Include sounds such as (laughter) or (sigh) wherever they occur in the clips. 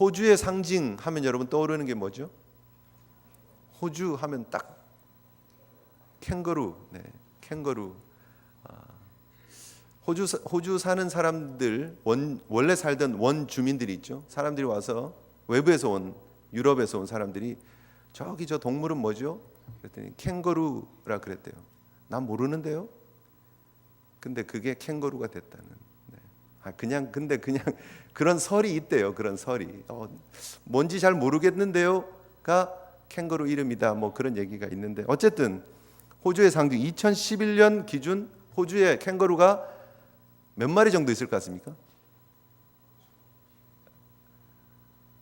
호주의 상징 하면 여러분 떠오르는 게 뭐죠? 호주 하면 딱 캥거루, 네, 캥거루. 아, 호주 사- 호주 사는 사람들 원 원래 살던 원 주민들이 있죠. 사람들이 와서 외부에서 온 유럽에서 온 사람들이 저기 저 동물은 뭐죠? 그랬더니 캥거루라 그랬대요. 난 모르는데요. 근데 그게 캥거루가 됐다는. 네. 아 그냥 근데 그냥 (laughs) 그런 설이 있대요. 그런 설이 어, 뭔지 잘 모르겠는데요가 캥거루 이름이다. 뭐 그런 얘기가 있는데 어쨌든 호주의 상징 2011년 기준 호주의 캥거루가 몇 마리 정도 있을 것 같습니까?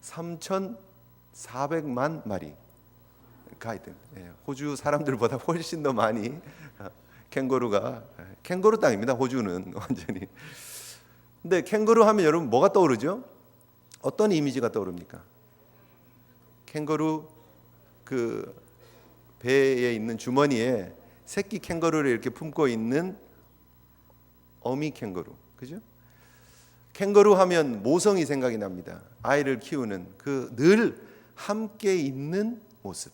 3,400만 마리가 있대. 예, 호주 사람들보다 (laughs) 훨씬 더 많이 어, 캥거루가 예, 캥거루 땅입니다. 호주는 (laughs) 완전히. 근데 캥거루 하면 여러분 뭐가 떠오르죠? 어떤 이미지가 떠오릅니까? 캥거루 그 배에 있는 주머니에 새끼 캥거루를 이렇게 품고 있는 어미 캥거루, 그죠? 캥거루 하면 모성이 생각이 납니다. 아이를 키우는 그 늘 함께 있는 모습.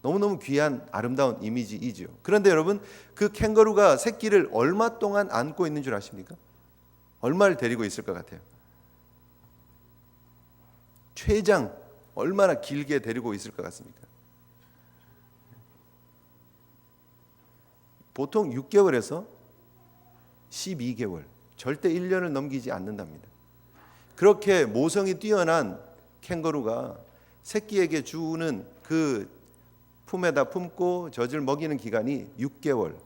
너무너무 귀한 아름다운 이미지이죠. 그런데 여러분 그 캥거루가 새끼를 얼마 동안 안고 있는 줄 아십니까? 얼마를 데리고 있을 것 같아요? 최장 얼마나 길게 데리고 있을 것 같습니까? 보통 6개월에서 12개월, 절대 1년을 넘기지 않는답니다. 그렇게 모성이 뛰어난 캥거루가 새끼에게 주는 그 품에다 품고 젖을 먹이는 기간이 6개월.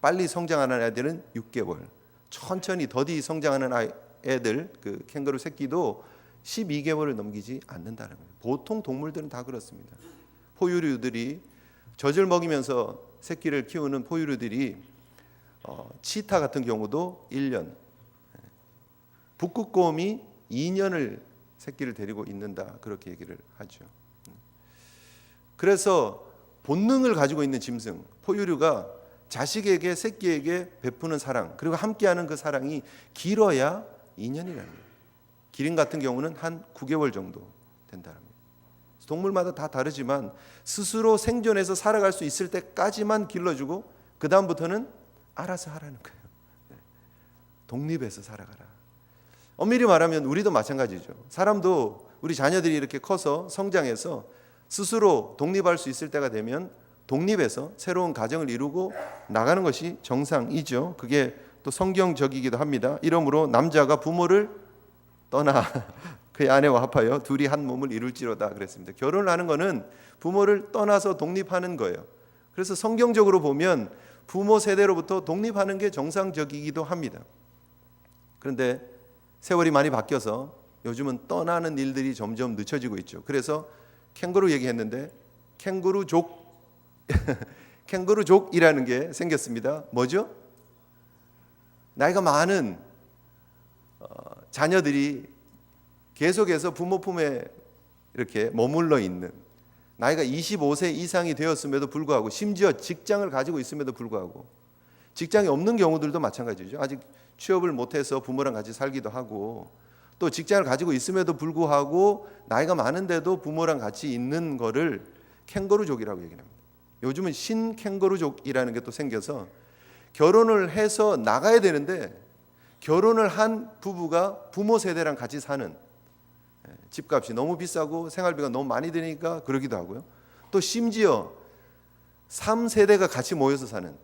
빨리 성장하는 애들은 6개월. 천천히 더디 성장하는 아이- 애들 그 캥거루 새끼도 12개월을 넘기지 않는다는 거예요. 보통 동물들은 다 그렇습니다. 포유류들이 젖을 먹이면서 새끼를 키우는 포유류들이 어, 치타 같은 경우도 1년, 북극곰이 2년을 새끼를 데리고 있는다 그렇게 얘기를 하죠. 그래서 본능을 가지고 있는 짐승 포유류가 자식에게 새끼에게 베푸는 사랑 그리고 함께하는 그 사랑이 길어야 2년이라는 거예요. 기린 같은 경우는 한 9개월 정도 된다는 거예요. 동물마다 다 다르지만 스스로 생존해서 살아갈 수 있을 때까지만 길러주고 그 다음부터는 알아서 하라는 거예요. 네. 독립해서 살아가라. 엄밀히 말하면 우리도 마찬가지죠. 사람도 우리 자녀들이 이렇게 커서 성장해서 스스로 독립할 수 있을 때가 되면 독립해서 새로운 가정을 이루고 나가는 것이 정상이죠. 그게 또 성경적이기도 합니다. 이러므로 남자가 부모를 떠나 (laughs) 그의 아내와 합하여 둘이 한 몸을 이룰지로다 그랬습니다. 결혼을 하는 거는 부모를 떠나서 독립하는 거예요. 그래서 성경적으로 보면 부모 세대로부터 독립하는 게 정상적이기도 합니다. 그런데 세월이 많이 바뀌어서 요즘은 떠나는 일들이 점점 늦춰지고 있죠. 그래서 캥거루 얘기했는데 캥거루족 (laughs) 캥거루족이라는 게 생겼습니다. 뭐죠? 나이가 많은 어, 자녀들이 계속해서 부모 품에 이렇게 머물러 있는 나이가 25세 이상이 되었음에도 불구하고 심지어 직장을 가지고 있음에도 불구하고 직장이 없는 경우들도 마찬가지죠. 아직 취업을 못해서 부모랑 같이 살기도 하고 또 직장을 가지고 있음에도 불구하고 나이가 많은데도 부모랑 같이 있는 거를 캥거루족이라고 얘기합니다. 요즘은 신 캥거루족이라는 게 또 생겨서 결혼을 해서 나가야 되는데 결혼을 한 부부가 부모 세대랑 같이 사는 예, 집값이 너무 비싸고 생활비가 너무 많이 드니까 그러기도 하고요. 또 심지어 3세대가 같이 모여서 사는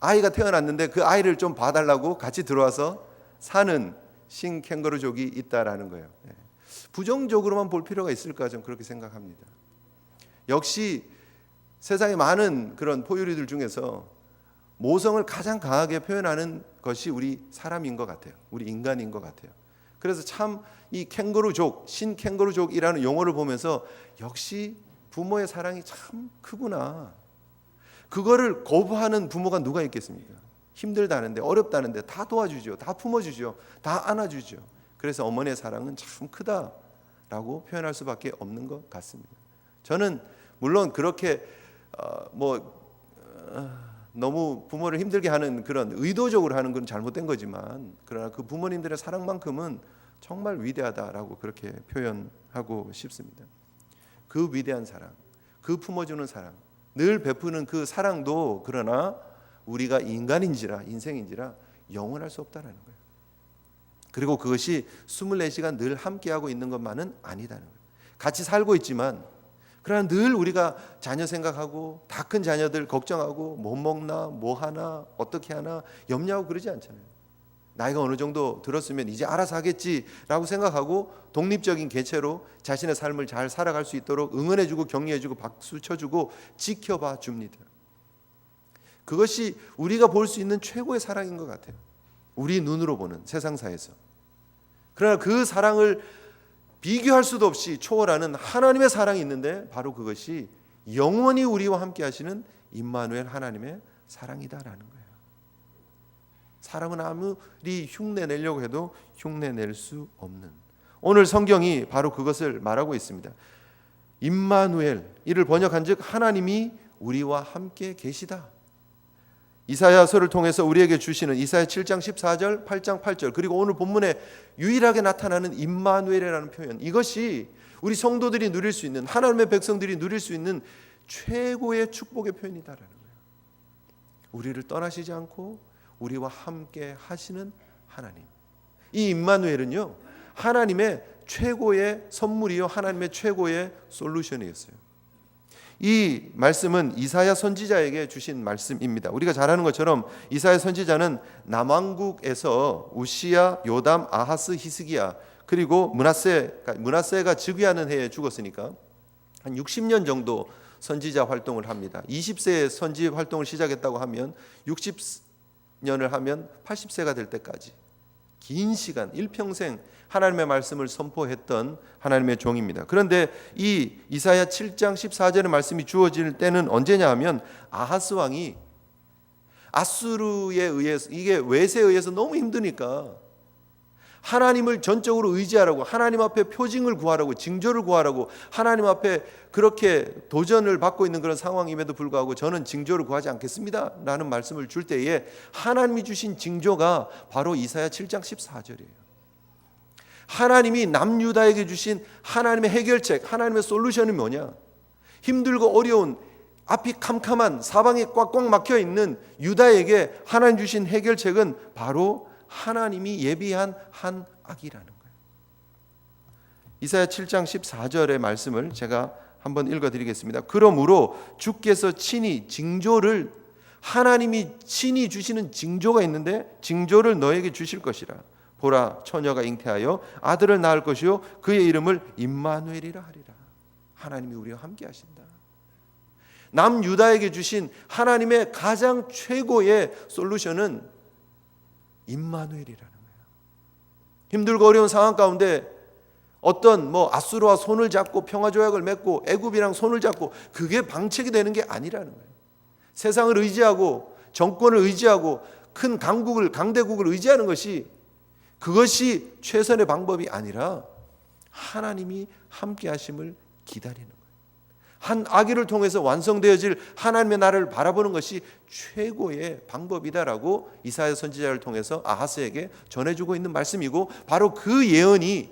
아이가 태어났는데 그 아이를 좀 봐달라고 같이 들어와서 사는 신 캥거루족이 있다라는 거예요. 예. 부정적으로만 볼 필요가 있을까 좀 그렇게 생각합니다. 역시 세상에 많은 그런 포유류들 중에서 모성을 가장 강하게 표현하는 것이 우리 사람인 것 같아요. 우리 인간인 것 같아요. 그래서 참 이 캥거루족, 신 캥거루족이라는 용어를 보면서 역시 부모의 사랑이 참 크구나. 그거를 거부하는 부모가 누가 있겠습니까? 힘들다는데 어렵다는데 다 도와주죠. 다 품어주죠. 다 안아주죠. 그래서 어머니의 사랑은 참 크다라고 표현할 수밖에 없는 것 같습니다. 저는 물론 그렇게 어, 뭐 어, 너무 부모를 힘들게 하는 그런 의도적으로 하는 건 잘못된 거지만 그러나 그 부모님들의 사랑만큼은 정말 위대하다라고 그렇게 표현하고 싶습니다. 그 위대한 사랑, 그 품어주는 사랑, 늘 베푸는 그 사랑도 그러나 우리가 인간인지라 인생인지라 영원할 수 없다라는 거예요. 그리고 그것이 24시간 늘 함께하고 있는 것만은 아니다는 거예요. 같이 살고 있지만 그러나 늘 우리가 자녀 생각하고 다 큰 자녀들 걱정하고 뭐 먹나 뭐 하나 어떻게 하나 염려하고 그러지 않잖아요. 나이가 어느 정도 들었으면 이제 알아서 하겠지라고 생각하고 독립적인 개체로 자신의 삶을 잘 살아갈 수 있도록 응원해주고 격려해주고 박수 쳐주고 지켜봐 줍니다. 그것이 우리가 볼 수 있는 최고의 사랑인 것 같아요. 우리 눈으로 보는 세상사에서. 그러나 그 사랑을 비교할 수도 없이 초월하는 하나님의 사랑이 있는데 바로 그것이 영원히 우리와 함께 하시는 임마누엘 하나님의 사랑이다라는 거예요. 사람은 아무리 흉내 내려고 해도 흉내 낼 수 없는 오늘 성경이 바로 그것을 말하고 있습니다. 임마누엘 이를 번역한즉 하나님이 우리와 함께 계시다. 이사야서를 통해서 우리에게 주시는 이사야 7장 14절, 8장 8절 그리고 오늘 본문에 유일하게 나타나는 임마누엘이라는 표현 이것이 우리 성도들이 누릴 수 있는 하나님의 백성들이 누릴 수 있는 최고의 축복의 표현이다라는 거예요. 우리를 떠나시지 않고 우리와 함께 하시는 하나님. 이 임마누엘은요. 하나님의 최고의 선물이요 하나님의 최고의 솔루션이었어요. 이 말씀은 이사야 선지자에게 주신 말씀입니다. 우리가 잘 아는 것처럼 이사야 선지자는 남왕국에서 우시야, 요담, 아하스, 히스기야 그리고 문하세 문하세가 즉위하는 해에 죽었으니까 한 60년 정도 선지자 활동을 합니다. 20세에 선지 활동을 시작했다고 하면 60년을 하면 80세가 될 때까지 긴 시간 일평생 하나님의 말씀을 선포했던 하나님의 종입니다. 그런데 이 이사야 7장 14절의 말씀이 주어질 때는 언제냐 하면 아하스 왕이 아수르에 의해서 이게 외세에 의해서 너무 힘드니까 하나님을 전적으로 의지하라고 하나님 앞에 표징을 구하라고 징조를 구하라고 하나님 앞에 그렇게 도전을 받고 있는 그런 상황임에도 불구하고 저는 징조를 구하지 않겠습니다라는 말씀을 줄 때에 하나님이 주신 징조가 바로 이사야 7장 14절이에요. 하나님이 남유다에게 주신 하나님의 해결책, 하나님의 솔루션이 뭐냐? 힘들고 어려운 앞이 캄캄한 사방에 꽉꽉 막혀 있는 유다에게 하나님 주신 해결책은 바로 하나님이 예비한 한 악이라는 거예요. 이사야 7장 14절의 말씀을 제가 한번 읽어 드리겠습니다. 그러므로 주께서 친히 징조를 하나님이 친히 주시는 징조가 있는데 징조를 너에게 주실 것이라. 보라 처녀가 잉태하여 아들을 낳을 것이요 그의 이름을 임마누엘이라 하리라. 하나님이 우리와 함께 하신다. 남 유다에게 주신 하나님의 가장 최고의 솔루션은 임마누엘이라는 거예요. 힘들고 어려운 상황 가운데 어떤 뭐 아수르와 손을 잡고 평화 조약을 맺고 애굽이랑 손을 잡고 그게 방책이 되는 게 아니라는 거예요. 세상을 의지하고 정권을 의지하고 큰 강국을 강대국을 의지하는 것이 그것이 최선의 방법이 아니라 하나님이 함께 하심을 기다리는 거예요. 한 아기를 통해서 완성되어질 하나님의 나라를 바라보는 것이 최고의 방법이다라고 이사야 선지자를 통해서 아하스에게 전해주고 있는 말씀이고 바로 그 예언이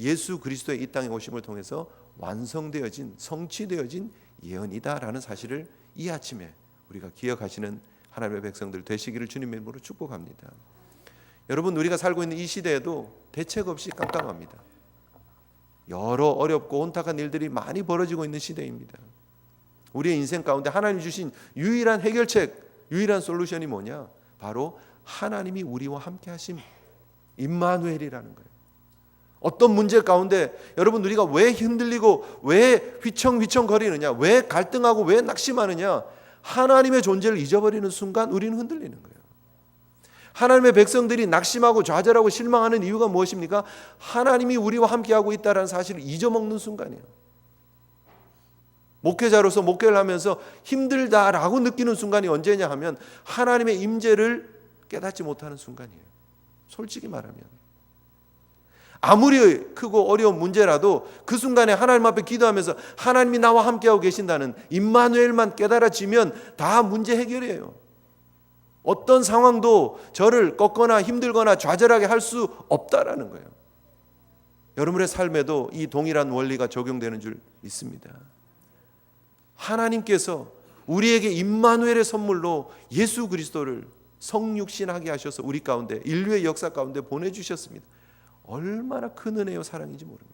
예수 그리스도의 이 땅에 오심을 통해서 완성되어진 성취되어진 예언이다라는 사실을 이 아침에 우리가 기억하시는 하나님의 백성들 되시기를 주님의 이름으로 축복합니다. 여러분 우리가 살고 있는 이 시대에도 대책 없이 깜깜합니다. 여러 어렵고 혼탁한 일들이 많이 벌어지고 있는 시대입니다. 우리의 인생 가운데 하나님 주신 유일한 해결책, 유일한 솔루션이 뭐냐? 바로 하나님이 우리와 함께 하심 임마누엘이라는 거예요. 어떤 문제 가운데 여러분 우리가 왜 흔들리고 왜 휘청휘청 거리느냐? 왜 갈등하고 왜 낙심하느냐? 하나님의 존재를 잊어버리는 순간 우리는 흔들리는 거예요. 하나님의 백성들이 낙심하고 좌절하고 실망하는 이유가 무엇입니까? 하나님이 우리와 함께하고 있다는 사실을 잊어먹는 순간이에요. 목회자로서 목회를 하면서 힘들다라고 느끼는 순간이 언제냐 하면 하나님의 임재를 깨닫지 못하는 순간이에요. 솔직히 말하면. 아무리 크고 어려운 문제라도 그 순간에 하나님 앞에 기도하면서 하나님이 나와 함께하고 계신다는 임마누엘만 깨달아지면 다 문제 해결이에요. 어떤 상황도 저를 꺾거나 힘들거나 좌절하게 할 수 없다라는 거예요. 여러분의 삶에도 이 동일한 원리가 적용되는 줄 믿습니다. 하나님께서 우리에게 임마누엘의 선물로 예수 그리스도를 성육신하게 하셔서 우리 가운데 인류의 역사 가운데 보내 주셨습니다. 얼마나 큰 은혜요 사랑인지 모릅니다.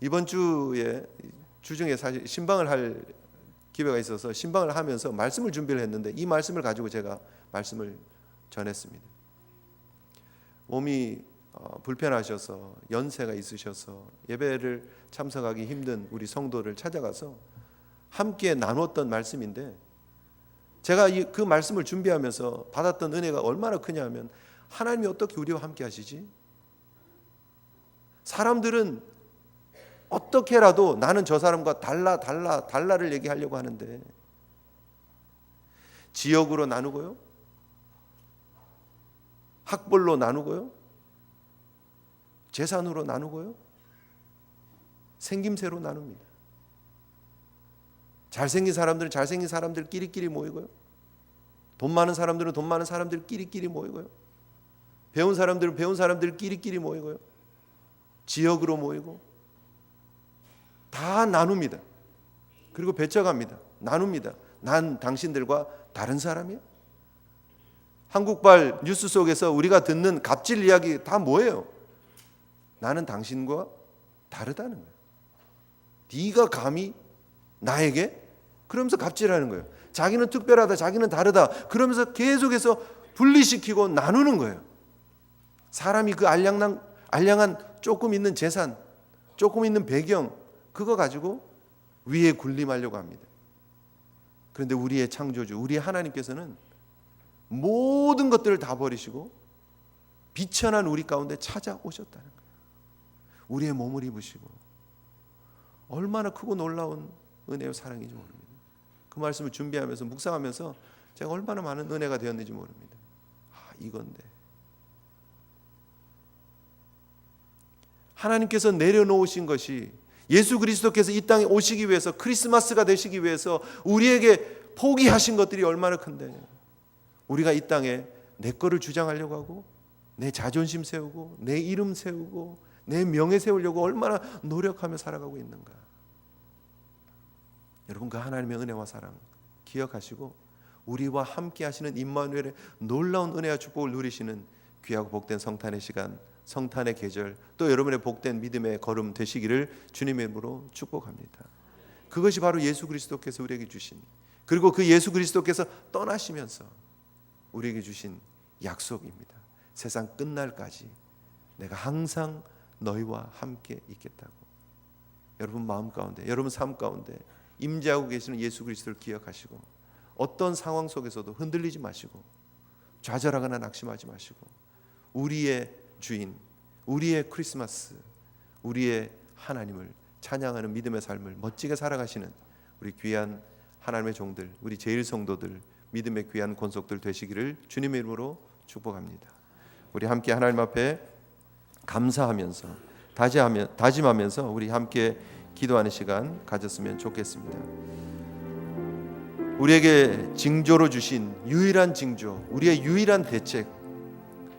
이번 주에 주중에 사실 신방을 할 기회가 있어서 신방을 하면서 말씀을 준비를 했는데 이 말씀을 가지고 제가 말씀을 전했습니다. 몸이 어, 불편하셔서 연세가 있으셔서 예배를 참석하기 힘든 우리 성도를 찾아가서 함께 나눴던 말씀인데 제가 이, 그 말씀을 준비하면서 받았던 은혜가 얼마나 크냐면 하나님이 어떻게 우리와 함께 하시지? 사람들은 어떻게라도 나는 저 사람과 달라 달라 달라를 얘기하려고 하는데 지역으로 나누고요. 학벌로 나누고요. 재산으로 나누고요. 생김새로 나눕니다. 잘생긴 사람들은 잘생긴 사람들끼리끼리 모이고요. 돈 많은 사람들은 돈 많은 사람들끼리끼리 모이고요. 배운 사람들은 배운 사람들끼리끼리 모이고요. 지역으로 모이고 다 나눕니다. 그리고 배쳐갑니다. 나눕니다. 난 당신들과 다른 사람이야? 한국발 뉴스 속에서 우리가 듣는 갑질 이야기 다 뭐예요? 나는 당신과 다르다는 거예요. 네가 감히 나에게 그러면서 갑질하는 거예요. 자기는 특별하다, 자기는 다르다. 그러면서 계속해서 분리시키고 나누는 거예요. 사람이 그 알량한 알량한 조금 있는 재산, 조금 있는 배경 그거 가지고 위에 군림하려고 합니다. 그런데 우리의 창조주, 우리 하나님께서는 모든 것들을 다 버리시고 비천한 우리 가운데 찾아오셨다는 거예요. 우리의 몸을 입으시고 얼마나 크고 놀라운 은혜와 사랑인지 모릅니다. 그 말씀을 준비하면서 묵상하면서 제가 얼마나 많은 은혜가 되었는지 모릅니다. 아, 이건데. 하나님께서 내려놓으신 것이 예수 그리스도께서 이 땅에 오시기 위해서 크리스마스가 되시기 위해서 우리에게 포기하신 것들이 얼마나 큰데 우리가 이 땅에 내 거를 주장하려고 하고 내 자존심 세우고 내 이름 세우고 내 명예 세우려고 얼마나 노력하며 살아가고 있는가. 여러분 그 하나님의 은혜와 사랑 기억하시고 우리와 함께 하시는 임마누엘의 놀라운 은혜와 축복을 누리시는 귀하고 복된 성탄의 시간 성탄의 계절 또 여러분의 복된 믿음의 걸음 되시기를 주님의 이름으로 축복합니다. 그것이 바로 예수 그리스도께서 우리에게 주신 그리고 그 예수 그리스도께서 떠나시면서 우리에게 주신 약속입니다. 세상 끝날까지 내가 항상 너희와 함께 있겠다고. 여러분 마음 가운데, 여러분 삶 가운데 임재하고 계시는 예수 그리스도를 기억하시고 어떤 상황 속에서도 흔들리지 마시고 좌절하거나 낙심하지 마시고 우리의 주인, 우리의 크리스마스, 우리의 하나님을 찬양하는 믿음의 삶을 멋지게 살아가시는 우리 귀한 하나님의 종들, 우리 제일 성도들, 믿음의 귀한 권속들 되시기를 주님의 이름으로 축복합니다. 우리 함께 하나님 앞에 감사하면서 다짐하며, 다짐하면서 우리 함께 기도하는 시간 가졌으면 좋겠습니다. 우리에게 징조로 주신 유일한 징조, 우리의 유일한 대책,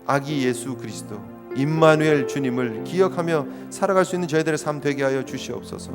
아기 예수 그리스도 임마누엘 주님을 기억하며 살아갈 수 있는 저희들의 삶 되게 하여 주시옵소서.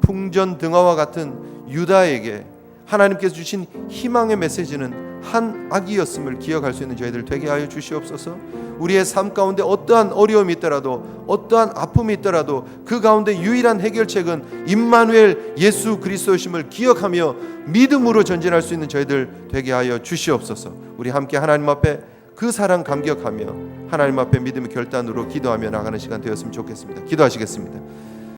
풍전 등화와 같은 유다에게 하나님께서 주신 희망의 메시지는 한 아기였음을 기억할 수 있는 저희들 되게 하여 주시옵소서. 우리의 삶 가운데 어떠한 어려움이 있더라도 어떠한 아픔이 있더라도 그 가운데 유일한 해결책은 임마누엘 예수 그리스도심을 기억하며 믿음으로 전진할 수 있는 저희들 되게 하여 주시옵소서. 우리 함께 하나님 앞에 그 사랑 감격하며 하나님 앞에 믿음의 결단으로 기도하며 나가는 시간 되었으면 좋겠습니다. 기도하시겠습니다.